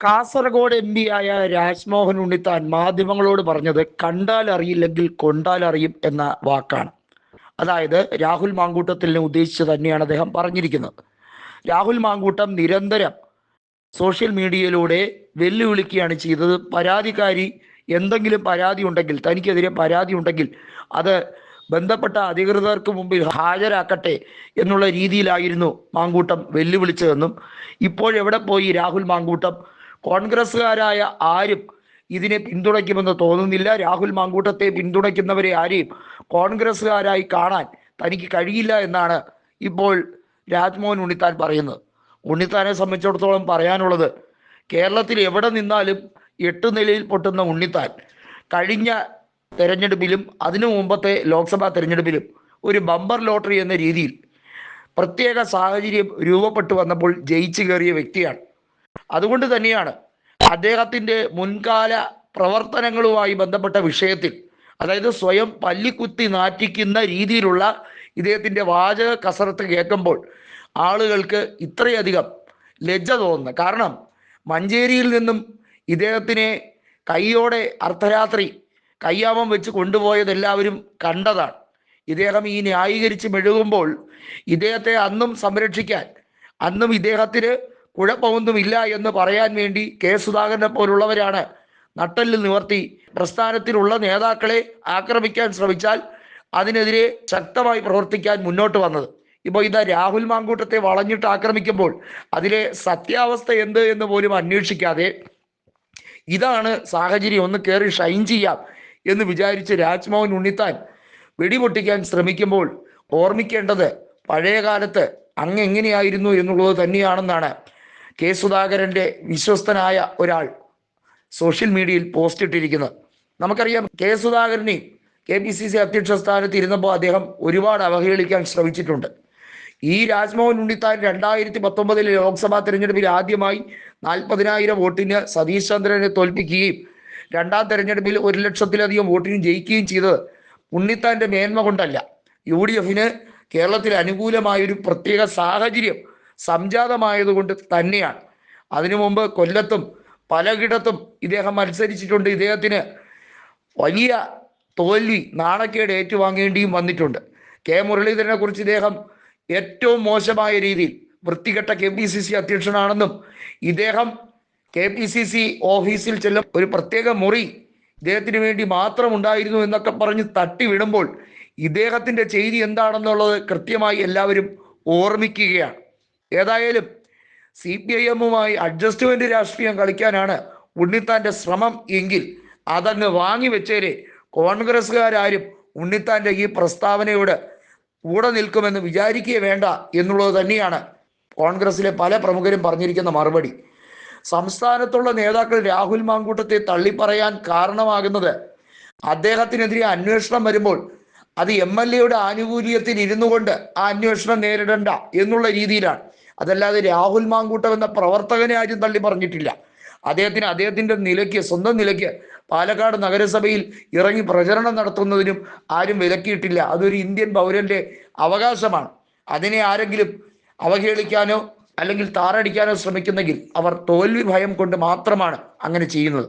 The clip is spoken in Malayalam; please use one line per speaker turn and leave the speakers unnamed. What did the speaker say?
കാസർഗോഡ് എം പി ആയ രാജ്മോഹൻ ഉണ്ണിത്താൻ മാധ്യമങ്ങളോട് പറഞ്ഞത് കണ്ടാൽ അറിയില്ലെങ്കിൽ കൊണ്ടാൽ അറിയും എന്ന വാക്കാണ്. അതായത് രാഹുൽ മാങ്കൂട്ടത്തിനെ ഉദ്ദേശിച്ച് തന്നെയാണ് അദ്ദേഹം പറഞ്ഞിരിക്കുന്നത്. രാഹുൽ മാങ്കൂട്ടം നിരന്തരം സോഷ്യൽ മീഡിയയിലൂടെ വെല്ലുവിളിക്കുകയാണ് ചെയ്തത്. പരാതിക്കാരി എന്തെങ്കിലും പരാതി ഉണ്ടെങ്കിൽ തനിക്കെതിരെ പരാതി ഉണ്ടെങ്കിൽ അത് ബന്ധപ്പെട്ട അധികൃതർക്ക് മുമ്പിൽ ഹാജരാക്കട്ടെ എന്നുള്ള രീതിയിലായിരുന്നു മാങ്കൂട്ടം വെല്ലുവിളിച്ചതെന്നും ഇപ്പോഴെവിടെ പോയി രാഹുൽ മാങ്കൂട്ടം കോൺഗ്രസ്സുകാരായ ആരും ഇതിനെ പിന്തുണയ്ക്കുമെന്ന് തോന്നുന്നില്ല. രാഹുൽ മാങ്കൂട്ടത്തെ പിന്തുണയ്ക്കുന്നവരെ ആരെയും കോൺഗ്രസ്സുകാരായി കാണാൻ തനിക്ക് കഴിയില്ല എന്നാണ് ഇപ്പോൾ രാജ്മോഹൻ ഉണ്ണിത്താൻ പറയുന്നത്. ഉണ്ണിത്താനെ സംബന്ധിച്ചിടത്തോളം പറയാനുള്ളത് കേരളത്തിൽ എവിടെ നിന്നാലും എട്ട് നിലയിൽ പൊട്ടുന്ന ഉണ്ണിത്താൻ കഴിഞ്ഞ തെരഞ്ഞെടുപ്പിലും അതിനു മുമ്പത്തെ ലോക്സഭാ തെരഞ്ഞെടുപ്പിലും ഒരു ബമ്പർ ലോട്ടറി എന്ന രീതിയിൽ പ്രത്യേക സാഹചര്യം രൂപപ്പെട്ടു വന്നപ്പോൾ ജയിച്ചു കയറിയ വ്യക്തിയാണ്. അതുകൊണ്ട് തന്നെയാണ് അദ്ദേഹത്തിന്റെ മുൻകാല പ്രവർത്തനങ്ങളുമായി ബന്ധപ്പെട്ട വിഷയത്തിൽ അതായത് സ്വയം പല്ലിക്കുത്തി നാറ്റിക്കുന്ന രീതിയിലുള്ള ഇദ്ദേഹത്തിന്റെ വാചക കസരത്ത് കേൾക്കുമ്പോൾ ആളുകൾക്ക് ഇത്രയധികം ലജ്ജ തോന്നുന്നത് കാരണം മഞ്ചേരിയിൽ നിന്നും ഇദ്ദേഹത്തിനെ കൈയോടെ അർദ്ധരാത്രി കയ്യാമം വെച്ച് കൊണ്ടുപോയത് എല്ലാവരും കണ്ടതാണ്. ഇദ്ദേഹം ഈ ന്യായീകരിച്ച് മെഴുകുമ്പോൾ ഇദ്ദേഹത്തെ അന്നും സംരക്ഷിക്കാൻ അന്നും ഇദ്ദേഹത്തിന് കുഴപ്പമൊന്നുമില്ല എന്ന് പറയാൻ വേണ്ടി കെ സുധാകരനെ പോലുള്ളവരാണ് നട്ടല്ല് നിവർത്തി പ്രസ്ഥാനത്തിലുള്ള നേതാക്കളെ ആക്രമിക്കാൻ ശ്രമിച്ചാൽ അതിനെതിരെ ശക്തമായി പ്രവർത്തിക്കാൻ മുന്നോട്ട് വന്നത്. ഇപ്പോൾ ഇതാ രാഹുൽ മാങ്കൂട്ടത്തെ വളഞ്ഞിട്ട് ആക്രമിക്കുമ്പോൾ അതിലെ സത്യാവസ്ഥ എന്ത് എന്ന് പോലും അന്വേഷിക്കാതെ ഇതാണ് സാഹചര്യം ഒന്ന് കയറി ഷൈൻ ചെയ്യാം എന്ന് വിചാരിച്ച് രാജ്മോഹൻ ഉണ്ണിത്താൻ വെടിപൊട്ടിക്കാൻ ശ്രമിക്കുമ്പോൾ ഓർമ്മിക്കേണ്ടത് പഴയ കാലത്ത് അങ്ങ് എങ്ങനെയായിരുന്നു എന്നുള്ളത് തന്നെയാണെന്നാണ്. കെ സുധാകരന്റെ വിശ്വസ്തനായ ഒരാൾ സോഷ്യൽ മീഡിയയിൽ പോസ്റ്റ് ഇട്ടിരിക്കുന്നത്. നമുക്കറിയാം കെ സുധാകരനെയും കെ പി സി സി അധ്യക്ഷ സ്ഥാനത്ത് ഇരുന്നപ്പോൾ അദ്ദേഹം ഒരുപാട് അവഹേളിക്കാൻ ശ്രമിച്ചിട്ടുണ്ട്. ഈ രാജ്മോഹൻ ഉണ്ണിത്താൻ രണ്ടായിരത്തി പത്തൊമ്പതിലെ ലോക്സഭാ തെരഞ്ഞെടുപ്പിൽ ആദ്യമായി നാൽപ്പതിനായിരം വോട്ടിന് സതീഷ് ചന്ദ്രനെ തോൽപ്പിക്കുകയും രണ്ടാം തെരഞ്ഞെടുപ്പിൽ ഒരു ലക്ഷത്തിലധികം വോട്ടിന് ജയിക്കുകയും ചെയ്തത് ഉണ്ണിത്താന്റെ മേന്മ കൊണ്ടല്ല. യു ഡി എഫിന് കേരളത്തിൽ അനുകൂലമായൊരു പ്രത്യേക സാഹചര്യം സംജാതമായതുകൊണ്ട് തന്നെയാണ്. അതിനു മുമ്പ് കൊല്ലത്തും പലകിടത്തും ഇദ്ദേഹം മത്സരിച്ചിട്ടുണ്ട്. ഇദ്ദേഹത്തിന് വലിയ തോൽവി നാണക്കേട് ഏറ്റുവാങ്ങേണ്ടിയും വന്നിട്ടുണ്ട്. കെ. മുരളീധരനെ കുറിച്ച് ഇദ്ദേഹം ഏറ്റവും മോശമായ രീതിയിൽ വൃത്തികെട്ട കെ പി സി സി അധ്യക്ഷനാണെന്നും ഇദ്ദേഹം കെ പി സി സി ഓഫീസിൽ ചെല്ലും ഒരു പ്രത്യേക മുറി ഇദ്ദേഹത്തിന് വേണ്ടി മാത്രം ഉണ്ടായിരുന്നു എന്നൊക്കെ പറഞ്ഞ് തട്ടിവിടുമ്പോൾ ഇദ്ദേഹത്തിന്റെ ചെയ്തി എന്താണെന്നുള്ളത് കൃത്യമായി എല്ലാവരും ഓർമ്മിക്കുകയാണ്. ഏതായാലും സി പി ഐ എമ്മുമായി അഡ്ജസ്റ്റ്മെന്റ് രാഷ്ട്രീയം കളിക്കാനാണ് ഉണ്ണിത്താന്റെ ശ്രമം എങ്കിൽ അതങ്ങ് വാങ്ങിവെച്ചേരെ കോൺഗ്രസ്സുകാരും ഉണ്ണിത്താന്റെ ഈ പ്രസ്താവനയോട് കൂടെ നിൽക്കുമെന്ന് വിചാരിക്കുക വേണ്ട എന്നുള്ളത് തന്നെയാണ് കോൺഗ്രസിലെ പല പ്രമുഖരും പറഞ്ഞിരിക്കുന്ന മറുപടി. സംസ്ഥാനത്തുള്ള നേതാക്കൾ രാഹുൽ മാങ്കൂട്ടത്തെ തള്ളിപ്പറയാൻ കാരണമാകുന്നത് അദ്ദേഹത്തിനെതിരെ അന്വേഷണം വരുമ്പോൾ അത് എം എൽ എയുടെ ആനുകൂല്യത്തിൽ ഇരുന്നു കൊണ്ട് ആ അന്വേഷണം നേരിടണ്ട എന്നുള്ള രീതിയിലാണ്. അതല്ലാതെ രാഹുൽ മാങ്കൂട്ടം എന്ന പ്രവർത്തകനെ ആരും തള്ളി പറഞ്ഞിട്ടില്ല. അദ്ദേഹത്തിന് അദ്ദേഹത്തിന്റെ നിലയ്ക്ക് സ്വന്തം നിലയ്ക്ക് പാലക്കാട് നഗരസഭയിൽ ഇറങ്ങി പ്രചരണം നടത്തുന്നതിനും ആരും വിലക്കിയിട്ടില്ല. അതൊരു ഇന്ത്യൻ പൗരന്റെ അവകാശമാണ്. അതിനെ ആരെങ്കിലും അവഹേളിക്കാനോ അല്ലെങ്കിൽ താറടിക്കാനോ ശ്രമിക്കുന്നെങ്കിൽ അവർ തോൽവി ഭയം കൊണ്ട് മാത്രമാണ് അങ്ങനെ ചെയ്യുന്നത്.